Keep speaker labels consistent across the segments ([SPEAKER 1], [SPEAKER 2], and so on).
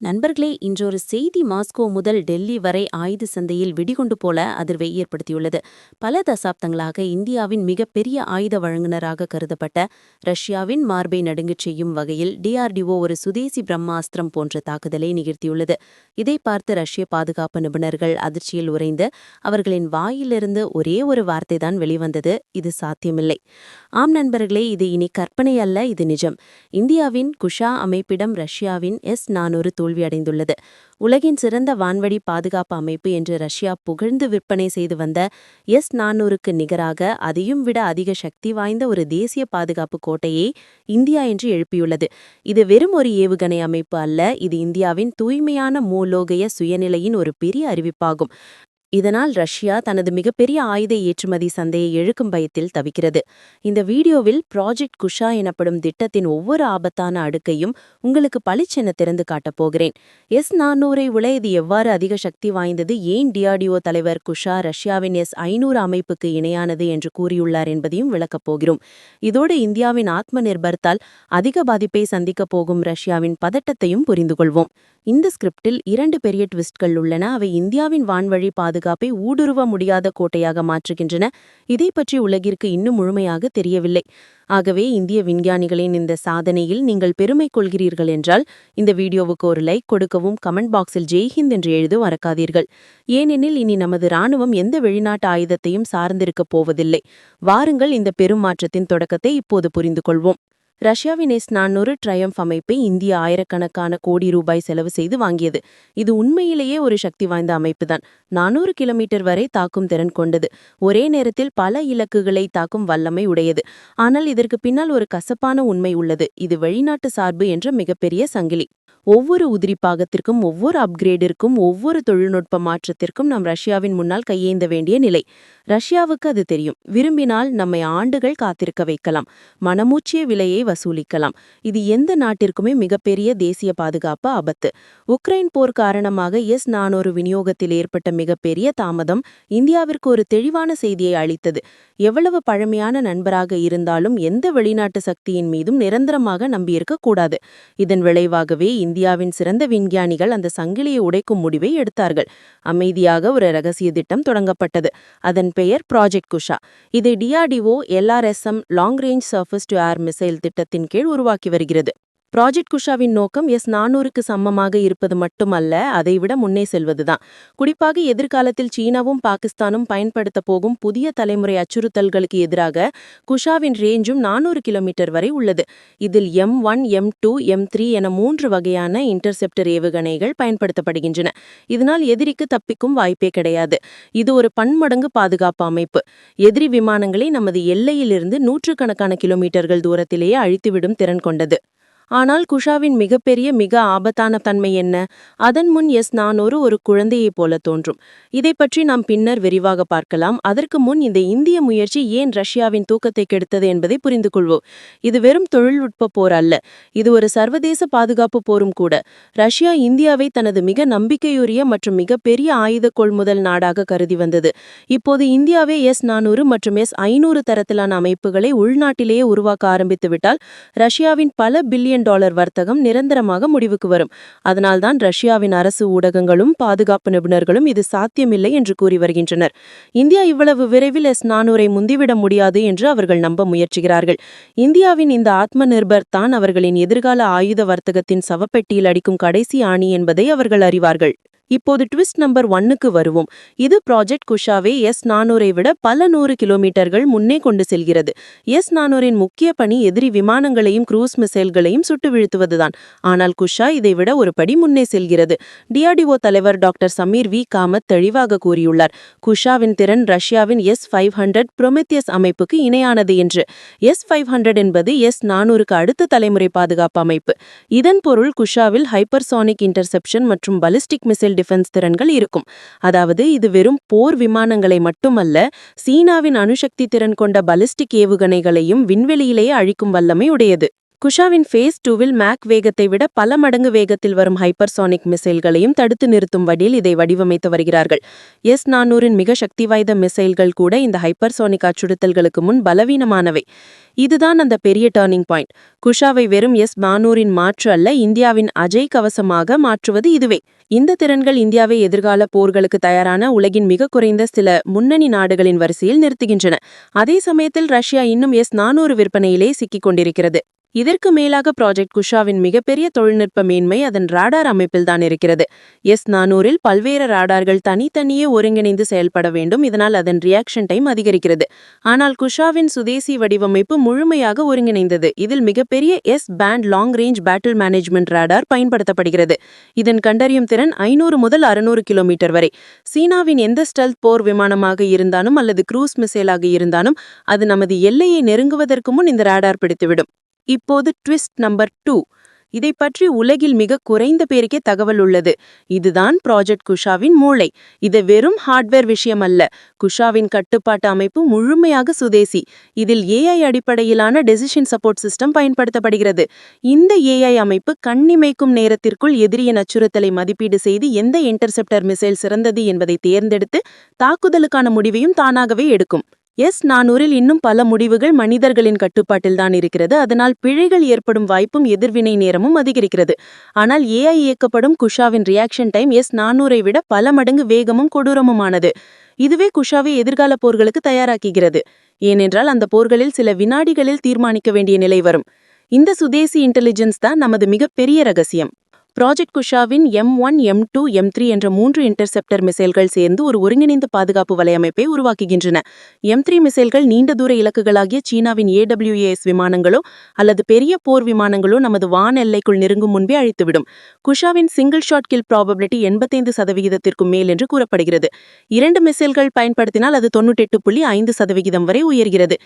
[SPEAKER 1] நண்பர்களே இன்றொரு செய்தி மாஸ்கோ முதல் டெல்லி வரை ஆயுத சந்தையில் வெடிகுண்டு போல அதிர்வை ஏற்படுத்தியுள்ளது. பல தசாப்தங்களாக இந்தியாவின் மிகப்பெரிய ஆயுத வழங்குனராக கருதப்பட்ட ரஷ்யாவின் மார்பை நடுங்கச் செய்யும் வகையில் டிஆர்டிஓ ஒரு சுதேசி பிரம்மாஸ்திரம் போன்ற தாக்குதலை நிகழ்த்தியுள்ளது. இதை பார்த்து ரஷ்ய பாதுகாப்பு நிபுணர்கள் அதிர்ச்சியில் உறைந்து அவர்களின் வாயிலிருந்து ஒரே ஒரு வார்த்தைதான் வெளிவந்தது இது சாத்தியமில்லை. ஆம் நண்பர்களே இது இனி கற்பனை அல்ல இது நிஜம். இந்தியாவின் குஷா அமைப்பிடம் ரஷ்யாவின் எஸ் நானூறு தோல்வியடைந்துள்ளது. உலகின் சிறந்த வான்வழி பாதுகாப்பு அமைப்பு என்று ரஷ்யா புகழ்ந்து விற்பனை செய்து வந்த எஸ் நானூறுக்கு நிகராக அதையும் விட அதிக சக்தி வாய்ந்த ஒரு தேசிய பாதுகாப்பு கோட்டையை இந்தியா என்று எழுப்பியுள்ளது. இது வெறும் ஒரு ஏவுகணை அமைப்பு அல்ல இது இந்தியாவின் தூய்மையான மூலோகய சுயநிலையின் ஒரு பெரிய அறிவிப்பாகும். இதனால் ரஷ்யா தனது மிகப்பெரிய ஆயுத ஏற்றுமதி சந்தையை எழுக்கும் பயத்தில் தவிக்கிறது. இந்த வீடியோவில் ப்ராஜெக்ட் குஷா எனப்படும் திட்டத்தின் ஒவ்வொரு ஆபத்தான அடுக்கையும் உங்களுக்கு பளிச்சென திறந்து காட்டப் போகிறேன். எஸ் நானூரை விட இது எவ்வாறு அதிக சக்தி வாய்ந்தது? ஏன் டிஆர்டிஓ தலைவர் குஷா ரஷ்யாவின் எஸ் ஐநூறு அமைப்புக்கு இணையானது என்று கூறியுள்ளார் என்பதையும் விளக்கப் போகிறோம். இதோடு இந்தியாவின் ஆத்ம நிர்பர்த்தால் அதிக பாதிப்பை சந்திக்கப் போகும் ரஷ்யாவின் பதட்டத்தையும் புரிந்து கொள்வோம் இந்த ஸ்கிரிப்டில் இரண்டு பெரிய ட்விஸ்ட்கள் உள்ளன. அவை இந்தியாவின் வான்வழி பாதுகாப்பை பாதுகாப்பை ஊடுருவ முடியாத கோட்டையாக மாற்றுகின்றன. இதை பற்றி உலகிற்கு இன்னும் முழுமையாக தெரியவில்லை. ஆகவே இந்திய விஞ்ஞானிகளின் இந்த சாதனையில் நீங்கள் பெருமை கொள்கிறீர்கள் என்றால் இந்த வீடியோவுக்கு ஒரு லைக் கொடுக்கவும் கமெண்ட் பாக்ஸில் ஜெய்ஹிந்த் என்று எழுத மறக்காதீர்கள். ஏனெனில் இனி நமது ராணுவம் எந்த வெளிநாட்டு ஆயுதத்தையும் சார்ந்திருக்கப் போவதில்லை. வாருங்கள் இந்த பெரும் மாற்றத்தின் தொடக்கத்தை இப்போது புரிந்து கொள்வோம் ரஷ்யாவின் எஸ் நானூறு ட்ரயம்ப் அமைப்பை இந்திய ஆயிரக்கணக்கான கோடி ரூபாய் செலவு செய்து வாங்கியது. இது உண்மையிலேயே ஒரு சக்தி வாய்ந்த அமைப்புதான். நானூறு கிலோமீட்டர் வரை தாக்கும் திறன் கொண்டது. ஒரே நேரத்தில் பல இலக்குகளை தாக்கும் வல்லமை உடையது. ஆனால் இதற்கு பின்னால் ஒரு கசப்பான உண்மை உள்ளது. இது வெளிநாட்டு சார்பு என்ற மிகப்பெரிய சங்கிலி. ஒவ்வொரு உதிரி பாகத்திற்கும் ஒவ்வொரு அப்கிரேடிற்கும் ஒவ்வொரு தொழில்நுட்ப மாற்றத்திற்கும் நாம் ரஷ்யாவின் முன்னால் கையேந்த வேண்டிய நிலை. ரஷ்யாவுக்கு அது தெரியும். விரும்பினால் நம்மை ஆண்டுகள் காத்திருக்க வைக்கலாம். மனமூச்சிய விலையை வசூலிக்கலாம். இது எந்த நாட்டிற்குமே மிகப்பெரிய தேசிய பாதுகாப்பு ஆபத்து. உக்ரைன் போர் காரணமாக எஸ் நானூறு விநியோகத்தில் ஏற்பட்ட மிகப்பெரிய தாமதம் இந்தியாவிற்கு ஒரு தெளிவான செய்தியை அளித்தது. எவ்வளவு பழமையான நண்பராக இருந்தாலும் எந்த வெளிநாட்டு சக்தியின் மீதும் நிரந்தரமாக நம்பியிருக்க கூடாது. இதன் விளைவாகவே இந்தியாவின் சிறந்த விஞ்ஞானிகள் அந்த சங்கிலியை உடைக்கும் முடிவை எடுத்தார்கள். அமைதியாக ஒரு ரகசிய திட்டம் தொடங்கப்பட்டது. அதன் பெயர் ப்ராஜெக்ட் குஷா இதை DRDO LRSM long range surface to air missile திட்டத்தின் கீழ் உருவாக்கி வருகிறது. ப்ராஜெக்ட் குஷாவின் நோக்கம் எஸ் நானூறுக்கு சமமாக இருப்பது மட்டுமல்ல அதைவிட முன்னே செல்வதுதான். குறிப்பாக எதிர்காலத்தில் சீனாவும் பாகிஸ்தானும் பயன்படுத்த போகும் புதிய தலைமுறை அச்சுறுத்தல்களுக்கு எதிராக குஷாவின் ரேஞ்சும் நானூறு கிலோமீட்டர் வரை உள்ளது. இதில் M one M two M three என மூன்று வகையான இன்டர்செப்டர் ஏவுகணைகள் பயன்படுத்தப்படுகின்றன. இதனால் எதிரிக்கு தப்பிக்கும் வாய்ப்பே கிடையாது. இது ஒரு பன்மடங்கு பாதுகாப்பு அமைப்பு. எதிரி விமானங்களை நமது எல்லையிலிருந்து நூற்றுக்கணக்கான கிலோமீட்டர்கள் தூரத்திலேயே அழித்துவிடும் திறன் கொண்டது. ஆனால் குஷாவின் மிகப்பெரிய மிக ஆபத்தான தன்மை என்ன? அதன் முன் எஸ் நானூறு ஒரு குழந்தையைப் போல தோன்றும். இதை பற்றி நாம் பின்னர் விரிவாக பார்க்கலாம். அதற்கு முன் இந்த இந்திய முயற்சி ஏன் ரஷ்யாவின் தூக்கத்தை கெடுத்தது என்பதை புரிந்து கொள்வோம். இது வெறும் தொழில்நுட்ப போர் அல்ல. இது ஒரு சர்வதேச பாதுகாப்பு போரும் கூட. ரஷ்யா இந்தியாவை தனது மிக நம்பிக்கையுரிய மற்றும் மிகப்பெரிய ஆயுத கொள்முதல் நாடாக கருதி வந்தது. இப்போது இந்தியாவே எஸ் நானூறு மற்றும் எஸ் ஐநூறு தரத்திலான அமைப்புகளை உள்நாட்டிலேயே உருவாக்க ஆரம்பித்துவிட்டால் ரஷ்யாவின் பல பில்லியன் பில்லியன் டாலர் வர்த்தகம் நிரந்தரமாக முடிவுக்கு வரும். அதனால்தான் ரஷ்யாவின் அரசு ஊடகங்களும் பாதுகாப்பு நிபுணர்களும் இது சாத்தியமில்லை என்று கூறி வருகின்றனர். இந்தியா இவ்வளவு விரைவில் எஸ் நானூரை முந்திவிட முடியாது என்று அவர்கள் நம்ப முயற்சிகிறார்கள். இந்தியாவின் இந்த ஆத்ம நிர்பர் தான் அவர்களின் எதிர்கால ஆயுத வர்த்தகத்தின் சவப்பெட்டியில் அடிக்கும் கடைசி ஆணி என்பதை அவர்கள் அறிவார்கள். இப்போது ட்விஸ்ட் நம்பர் ஒன்னுக்கு வருவோம். இது ப்ராஜெக்ட் குஷாவை எஸ் நானூரை விட பல நூறு கிலோமீட்டர்கள் முன்னே கொண்டு செல்கிறது. எஸ் நானூரின் முக்கிய பணி எதிரி விமானங்களையும் குரூஸ் மிசைல்களையும் சுட்டு வீழ்த்துவதுதான். ஆனால் குஷா இதை விட ஒரு படி முன்னே செல்கிறது. டிஆர்டிஓ தலைவர் டாக்டர் சமீர் வி. காமத் தெளிவாக கூறியுள்ளார். குஷாவின் திறன் ரஷ்யாவின் எஸ் ஃபைவ் ஹண்ட்ரட் புரொமெத்தியஸ் அமைப்புக்கு இணையானது என்று. எஸ் ஃபைவ் ஹண்ட்ரட் என்பது எஸ் நானூறுக்கு அடுத்த தலைமுறை பாதுகாப்பு அமைப்பு. இதன் பொருள் குஷாவில் ஹைப்பர்சானிக் இன்டர்செப்ஷன் மற்றும் பலிஸ்டிக் மிசைல் டிஃபென்ஸ் திறன்கள் இருக்கும். அதாவது இது வெறும் போர் விமானங்களை மட்டுமல்ல சீனாவின் அணுசக்தி திறன் கொண்ட பலிஸ்டிக் ஏவுகணைகளையும் விண்வெளியிலேயே அழிக்கும் வல்லமை உடையது. குஷாவின் ஃபேஸ் டூவில் மேக் வேகத்தை விட பல மடங்கு வேகத்தில் வரும் ஹைப்பர்சானிக் மிசைல்களையும் தடுத்து நிறுத்தும் வடியில் இதை வடிவமைத்து வருகிறார்கள். எஸ் நானூறின் மிக சக்தி வாய்ந்த மிசைல்கள் கூட இந்த ஹைப்பர்சானிக் அச்சுறுத்தல்களுக்கு முன் பலவீனமானவை. இதுதான் அந்த பெரிய டேர்னிங் பாயிண்ட் குஷாவை வெறும் எஸ் நானூறின் மாற்று அல்ல இந்தியாவின் அஜய் கவசமாக மாற்றுவது இதுவே. இந்த திறன்கள் இந்தியாவை எதிர்கால போர்களுக்கு தயாரான உலகின் மிக குறைந்த சில முன்னணி நாடுகளின் வரிசையில் நிறுத்துகின்றன. அதே சமயத்தில் ரஷ்யா இன்னும் எஸ் நானூறு விற்பனையிலே சிக்கிக் கொண்டிருக்கிறது. இதற்கு மேலாக ப்ராஜெக்ட் குஷாவின் மிகப்பெரிய தொழில்நுட்ப மேன்மை அதன் ராடார் அமைப்பில்தான் இருக்கிறது. எஸ் நானூறில் பல்வேறு ராடார்கள் தனித்தனியே ஒருங்கிணைந்து செயல்பட வேண்டும். இதனால் அதன் ரியாக்ஷன் டைம் அதிகரிக்கிறது. ஆனால் குஷாவின் சுதேசி வடிவமைப்பு முழுமையாக ஒருங்கிணைந்தது. இதில் மிகப்பெரிய S band long range battle management radar பயன்படுத்தப்படுகிறது. இதன் கண்டறியும் திறன் ஐநூறு முதல் அறுநூறு கிலோமீட்டர் வரை. சீனாவின் எந்த ஸ்டெல்த் போர் விமானமாக இருந்தாலும் அல்லது க்ரூஸ் மிசைலாக இருந்தாலும் அது நமது எல்லையை நெருங்குவதற்கு முன் இந்த ராடார் பிடித்துவிடும். இப்போது ட்விஸ்ட் நம்பர் டூ. இதை பற்றி உலகில் மிக குறைந்த பேருக்கே தகவல் உள்ளது. இதுதான் ப்ராஜெக்ட் குஷாவின் மூளை. இது வெறும் ஹார்ட்வேர் விஷயம் அல்ல குஷாவின் கட்டுப்பாட்டு அமைப்பு முழுமையாக சுதேசி. இதில் ஏஐ அடிப்படையிலான டெசிஷன் சப்போர்ட் சிஸ்டம் பயன்படுத்தப்படுகிறது. இந்த ஏஐ அமைப்பு கண்ணிமைக்கும் நேரத்திற்குள் எதிரியின் அச்சுறுத்தலை மதிப்பீடு செய்து எந்த இன்டர்செப்டர் மிசைல் சிறந்தது என்பதை தேர்ந்தெடுத்து தாக்குதலுக்கான முடிவையும் தானாகவே எடுக்கும். எஸ் நானூறில் இன்னும் பல முடிவுகள் மனிதர்களின் கட்டுப்பாட்டில்தான் இருக்கிறது. அதனால் பிழைகள் ஏற்படும் வாய்ப்பும் எதிர்வினை நேரமும் அதிகரிக்கிறது. ஆனால் ஏஐ இயக்கப்படும் குஷாவின் ரியாக்ஷன் டைம் எஸ் நானூரை விட பல மடங்கு வேகமும் கொடூரமுமானது. இதுவே குஷாவை எதிர்கால போர்களுக்கு தயாராக்குகிறது. ஏனென்றால் அந்த போர்களில் சில வினாடிகளில் தீர்மானிக்க வேண்டிய நிலை வரும். இந்த சுதேசி இன்டெலிஜென்ஸ் தான் நமது மிகப்பெரிய ரகசியம். Project குஷாவின் M one M two M three என்ற மூன்று இன்டர்செப்டர் மிசைல்கள் சேர்ந்து ஒரு ஒருங்கிணைந்த பாதுகாப்பு வலையமைப்பை உருவாக்குகின்றன. எம் த்ரீ மிசைல்கள் நீண்ட தூர இலக்குகளாகிய சீனாவின் ஏடபிள்யூஏஎஸ் விமானங்களோ அல்லது பெரிய போர் விமானங்களோ நமது வான் எல்லைக்குள் நெருங்கும் முன்பே அழித்துவிடும். குஷாவின் சிங்கிள் ஷாட் கில் ப்ராபபிலிட்டி எண்பத்தைந்து சதவிகிதத்திற்கும் மேல் என்று கூறப்படுகிறது. இரண்டு மிசைல்கள் பயன்படுத்தினால் அது தொன்னூற்றெட்டு புள்ளி ஐந்து சதவிகிதம் வரை உயர்கிறது.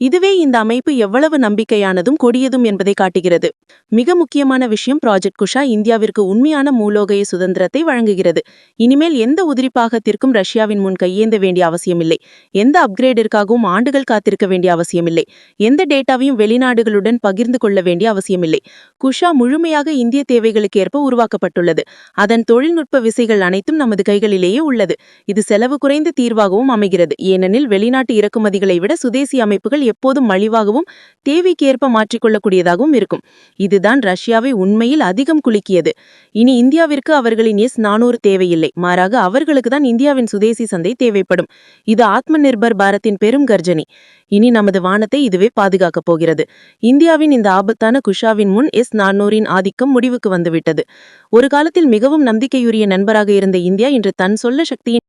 [SPEAKER 1] இதுவே இந்த அமைப்பு எவ்வளவு நம்பிக்கையானதும் கொடியதும் என்பதை காட்டுகிறது. மிக முக்கியமான விஷயம் ப்ராஜெக்ட் குஷா இந்தியா ரஷ்யாவிற்கு உண்மையான மூலோகய சுதந்திரத்தை வழங்குகிறது. இனிமேல் எந்த உதிரிப்பாகத்திற்கும் ரஷ்யாவின் முன் கையேந்த வேண்டிய அவசியமில்லை. எந்த அப்கிரேடிற்காகவும் ஆண்டுகள் காத்திருக்க வேண்டிய அவசியமில்லை. எந்த டேட்டாவையும் வெளிநாடுகளுடன் பகிர்ந்து கொள்ள வேண்டிய அவசியமில்லை. குஷா முழுமையாக இந்திய தேவைகளுக்கு ஏற்ப உருவாக்கப்பட்டுள்ளது. அதன் தொழில்நுட்ப விசைகள் அனைத்தும் நமது கைகளிலேயே உள்ளது. இது செலவு குறைந்த தீர்வாகவும் அமைகிறது. ஏனெனில் வெளிநாட்டு இறக்குமதிகளை விட சுதேசி அமைப்புகள் எப்போதும் மலிவாகவும் தேவைக்கேற்ப மாற்றிக்கொள்ளக்கூடியதாகவும் இருக்கும். இதுதான் ரஷ்யாவை உண்மையில் அதிகம் குலுக்கியது. இனி இந்தியாவிற்கு அவர்களின் எஸ் நானூறு தேவையில்லை. மாறாக அவர்களுக்கு தான் இந்தியாவின் சுதேசி சந்தை தேவைப்படும். இது ஆத்ம நிர்பர் பாரத்தின் பெரும் கர்ஜனி. இனி நமது வானத்தை இதுவே பாதுகாக்கப் போகிறது. இந்தியாவின் இந்த ஆபத்தான குஷாவின் முன் எஸ் நானூரின் ஆதிக்கம் முடிவுக்கு வந்துவிட்டது. ஒரு காலத்தில் மிகவும் நம்பிக்கையுரிய நண்பராக இருந்த இந்தியா இன்று தன் சொல்ல சக்தியின்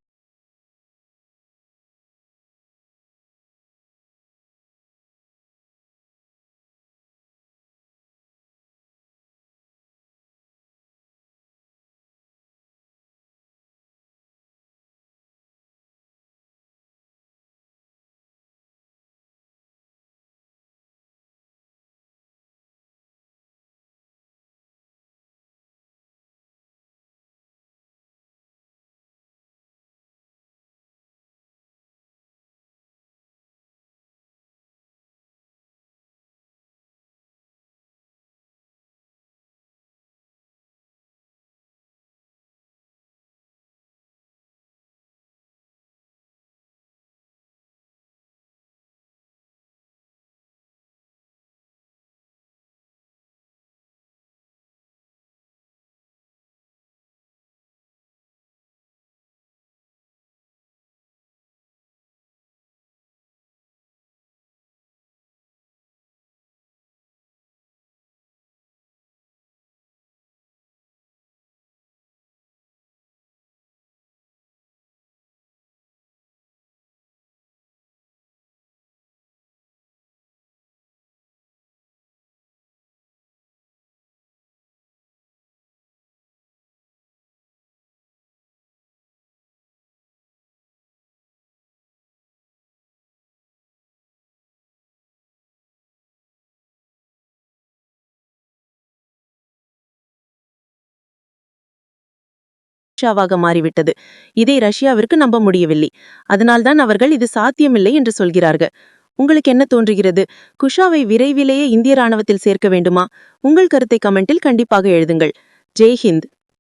[SPEAKER 1] ரஷ்யாவாக மாறிவிட்டது. இதை ரஷ்யாவிற்கு நம்ப முடியவில்லை. அதனால்தான் அவர்கள் இது சாத்தியமில்லை என்று சொல்கிறார்கள்.
[SPEAKER 2] உங்களுக்கு என்ன தோன்றுகிறது? குஷாவை விரைவிலேயே இந்திய ராணுவத்தில் சேர்க்க வேண்டுமா? உங்கள் கருத்தை கமெண்டில் கண்டிப்பாக எழுதுங்கள். ஜெய் ஹிந்த்